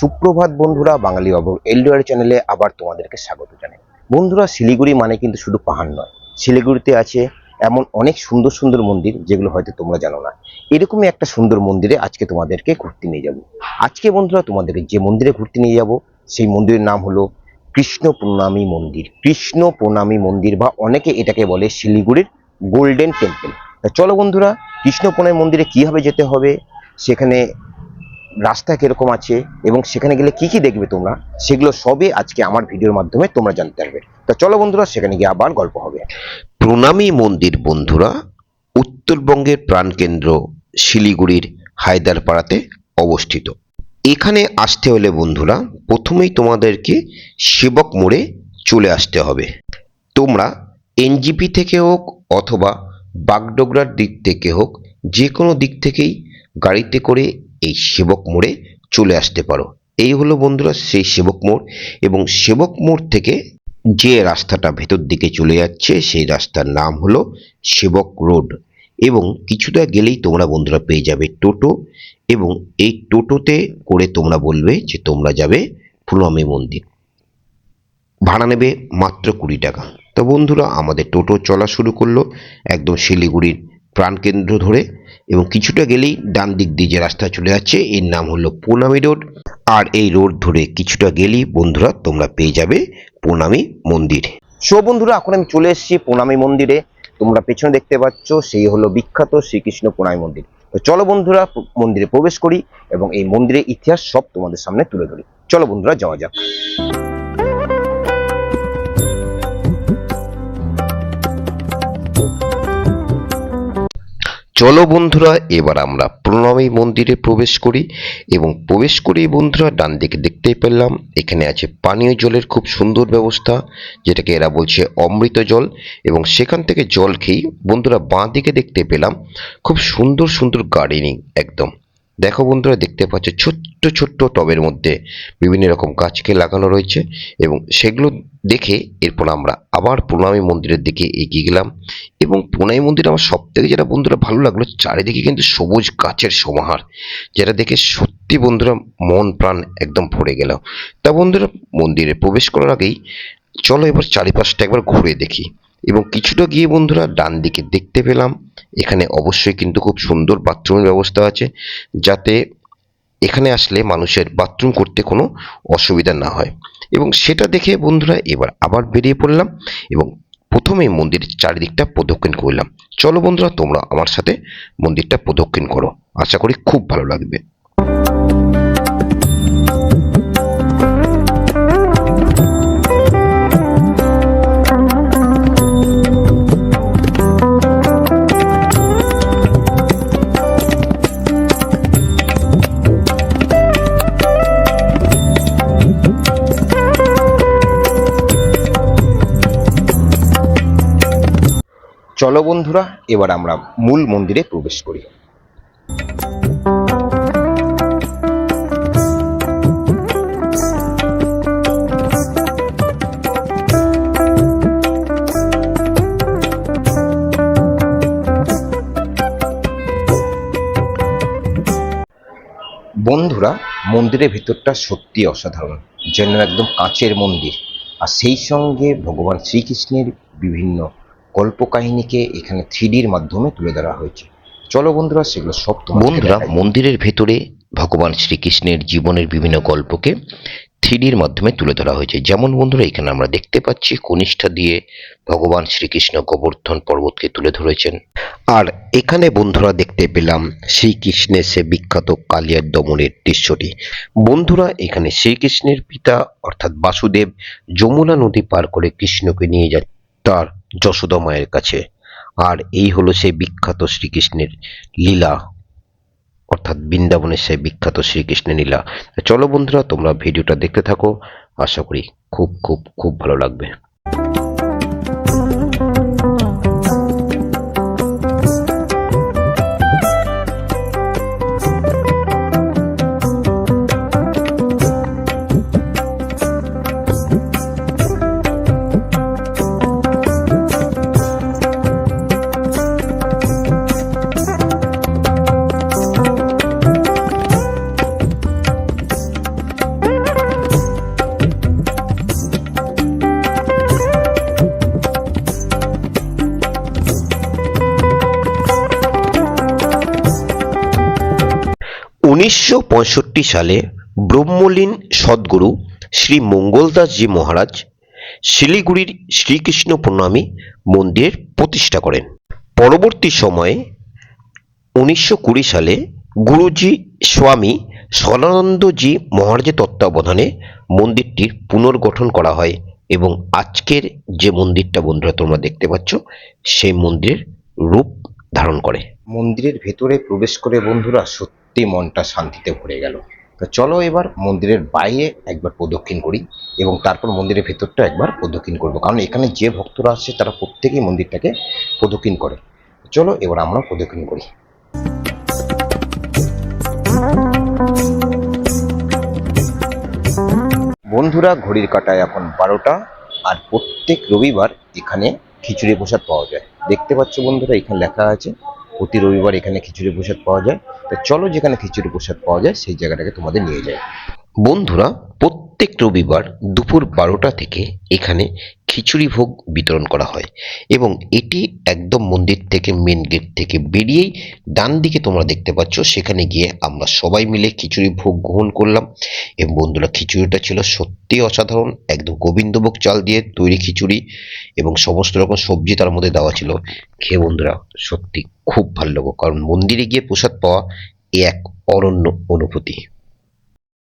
সুপ্রভাত বন্ধুরা, বাঙালি অবর এলডিআর চ্যানেলে আবার তোমাদেরকে স্বাগত জানাই। বন্ধুরা, শিলিগুড়ি মানে কিন্তু শুধু পাহাড় নয়। শিলিগুড়িতে আছে এমন অনেক সুন্দর সুন্দর মন্দির, যেগুলো হয়তো তোমরা জানো না। এরকমই একটা সুন্দর মন্দিরে আজকে তোমাদেরকে ঘুরতে নিয়ে যাব। আজকে বন্ধুরা, তোমাদেরকে যে মন্দিরে ঘুরতে নিয়ে যাব, সেই মন্দিরের নাম হলো কৃষ্ণ প্রণামী মন্দির। কৃষ্ণ প্রণামী মন্দির বা অনেকে এটাকে বলে শিলিগুড়ির গোল্ডেন টেম্পল। চলো বন্ধুরা, কৃষ্ণ প্রণামী মন্দিরে কীভাবে যেতে হবে, সেখানে রাস্তা কীরকম আছে এবং সেখানে গেলে কি কি দেখবে তোমরা, সেগুলো সবই আজকে আমার ভিডিওর মাধ্যমে তোমরা জানতে পারবে। তো চলো বন্ধুরা, সেখানে গিয়ে আবার গল্প হবে। প্রণামী মন্দির বন্ধুরা, উত্তরবঙ্গের প্রাণকেন্দ্র শিলিগুড়ির হায়দারপাড়াতে অবস্থিত। এখানে আসতে হলে বন্ধুরা, প্রথমেই তোমাদেরকে সেবক মোড়ে চলে আসতে হবে। তোমরা এনজিপি থেকে হোক অথবা বাগডোগরার দিক থেকে হোক, যে কোনো দিক থেকেই গাড়িতে করে এই সেবক মোড়ে চলে আসতে পারো। এই হলো বন্ধুরা সেই সেবক মোড় এবং সেবক মোড় থেকে যে রাস্তাটা ভেতর দিকে চলে যাচ্ছে সেই রাস্তার নাম হলো সেবক রোড এবং কিছুটা গেলেই তোমরা বন্ধুরা পেয়ে যাবে টোটো এবং এই টোটোতে করে তোমরা বলবে যে তোমরা যাবে প্রণামী মন্দির। ভাড়া নেবে মাত্র কুড়ি টাকা। তো বন্ধুরা আমাদের টোটো চলা শুরু করল। একদম শিলিগুড়ির প্রাণকেন্দ্র ধরে এবং কিছুটা গেলেই ডান দিক দিয়ে যে রাস্তা চলে যাচ্ছে, এর নাম হলো প্রণামী রোড। আর এই রোড ধরে কিছুটা গেলেই বন্ধুরা তোমরা পেয়ে যাবে প্রণামী মন্দির। সো বন্ধুরা, এখন আমি চলে এসেছি প্রণামী মন্দিরে। তোমরা পেছনে দেখতে পাচ্ছ, সেই হলো বিখ্যাত শ্রীকৃষ্ণ প্রণামী মন্দির। তো চলো বন্ধুরা মন্দিরে প্রবেশ করি এবং এই মন্দিরের ইতিহাস সব তোমাদের সামনে তুলে ধরি। চলো বন্ধুরা, যাওয়া যাক। চলো বন্ধুরা, এবার আমরা প্রণামী মন্দিরে প্রবেশ করি এবং প্রবেশ করেই বন্ধুরা ডান দিকে দেখতেই পেলাম, এখানে আছে পানীয় জলের খুব সুন্দর ব্যবস্থা, যেটাকে এরা বলছে অমৃত জল এবং সেখান থেকে জল খেয়েই বন্ধুরা বাঁ দিকে দেখতে পেলাম, খুব সুন্দর সুন্দর গার্ডেনিং একদম। দেখো বন্ধুরা, দেখতে পাচ্ছ ছোট্ট ছোট্ট টবের মধ্যে বিভিন্ন রকম গাছকে লাগানো রয়েছে এবং সেগুলো দেখে এরপর আমরা আবার প্রণামী মন্দিরের দিকে এগিয়ে গেলাম এবং প্রণামী মন্দির আমার সব থেকে যেটা বন্ধুরা ভালো লাগল, চারিদিকে কিন্তু সবুজ গাছের সমাহার, যেটা দেখে সত্যি বন্ধুরা মন প্রাণ একদম ভরে গেল। তা বন্ধুরা, মন্দিরে প্রবেশ করার আগেই চলো এবার চারিপাশটা একবার ঘুরে দেখি। এবং কিছুটা গিয়ে বন্ধুরা ডান দিকে দেখতে পেলাম, এখানে অবশ্যই কিন্তু খুব সুন্দর বাথরুমের ব্যবস্থা আছে, যাতে এখানে আসলে মানুষের বাথরুম করতে কোনো অসুবিধা না হয়। এবং সেটা দেখে বন্ধুরা এবার আবার বেরিয়ে পড়লাম, এবং প্রথমে মন্দিরের চারিদিকটা প্রদক্ষিণ করলাম। চলো বন্ধুরা, তোমরা আমার সাথে মন্দিরটা প্রদক্ষিণ করো। আশা করি খুব ভালো লাগবে। চলো বন্ধুরা, এবার আমরা মূল মন্দিরে প্রবেশ করি। বন্ধুরা, মন্দিরের ভিতরটা সত্যি অসাধারণ, যেন একদম কাঁচের মন্দির। আর সেই সঙ্গে ভগবান শ্রীকৃষ্ণের বিভিন্ন কল্পকাহিনীকে এখানে থ্রিডির মাধ্যমে তুলে ধরা হয়েছে। চলো বন্ধুরা সেগুলো সব বন্ধুরা মন্দিরের ভেতরে ভগবান শ্রীকৃষ্ণের জীবনের বিভিন্ন গল্পকে থ্রিডির মাধ্যমে তুলে ধরা হয়েছে। যেমন বন্ধুরা এখানে আমরা দেখতে পাচ্ছি কনিষ্ঠা দিয়ে ভগবান শ্রীকৃষ্ণ গোবর্ধন পর্বতকে তুলে ধরেছেন। আর এখানে বন্ধুরা দেখতে পেলাম শ্রীকৃষ্ণের সে বিখ্যাত কালিয়ার দমনের দৃশ্যটি। বন্ধুরা এখানে শ্রীকৃষ্ণের পিতা অর্থাৎ বাসুদেব যমুনা নদী পার করে কৃষ্ণকে নিয়ে যায় তার যশোদা মায়ের কাছে। আর এই হলো সেই বিখ্যাত শ্রীকৃষ্ণের লীলা। অর্থাৎ বৃন্দাবনের সেই বিখ্যাত শ্রীকৃষ্ণের লীলা। চলো বন্ধুরা, তোমরা ভিডিওটা দেখতে থাকো। আশা করি খুব খুব খুব ভালো লাগবে। উনিশশো পঁয়ষট্টি সালে ব্রহ্মলীন সদ্গুরু শ্রী মঙ্গলদাসজি মহারাজ শিলিগুড়ির শ্রীকৃষ্ণ প্রণামী মন্দির প্রতিষ্ঠা করেন। পরবর্তী সময়ে উনিশশো কুড়ি সালে গুরুজি স্বামী সদানন্দজি মহারাজের তত্ত্বাবধানে মন্দিরটির পুনর্গঠন করা হয় এবং আজকের যে মন্দিরটা বন্ধুরা তোমরা দেখতে পাচ্ছ, সেই মন্দিরের রূপ ধারণ করে। মন্দিরের ভেতরে প্রবেশ করে বন্ধুরা সত্যি মনটা শান্তিতে ভরে গেল। তো চলো এবার মন্দিরের বাইরে একবার প্রদক্ষিণ করি এবং তারপর মন্দিরের ভেতরটা একবার প্রদক্ষিণ করব। কারণ এখানে যে ভক্তরা আসছে, তারা প্রত্যেকেই মন্দিরটাকে প্রদক্ষিণ করে। চলো এবার আমরা প্রদক্ষিণ করি। বন্ধুরা, ঘড়ির কাটায় এখন বারোটা আর প্রত্যেক রবিবার এখানে খিচুড়ি প্রসাদ পাওয়া যায়। দেখতে পাচ্ছ বন্ধুরা, এখানে লেখা আছে প্রতি রবিবার এখানে খিচুড়ি প্রসাদ পাওয়া যায়। তো চলো যেখানে খিচুড়ি প্রসাদ পাওয়া যায়, সেই জায়গাটাকে তোমাদের নিয়ে যায় বন্ধুরা, প্রত্যেক রবিবার দুপুর বারোটা থেকে এখানে খিচুড়ি ভোগ বিতরণ করা হয় এবং এটি একদম মন্দির থেকে মেন গেট থেকে বেরিয়েই ডান দিকে তোমরা দেখতে পাচ্ছ, সেখানে গিয়ে আমরা সবাই মিলে খিচুড়ি ভোগ গ্রহণ করলাম। এবং বন্ধুরা, খিচুড়িটা ছিল সত্যি অসাধারণ, একদম গোবিন্দভোগ চাল দিয়ে তৈরি খিচুড়ি এবং সমস্ত রকম সবজি তার মধ্যে দেওয়া ছিল। খেয়ে বন্ধুরা সত্যি খুব ভালো লাগল, কারণ মন্দিরে গিয়ে প্রসাদ পাওয়া এ এক অনন্য অনুভূতি।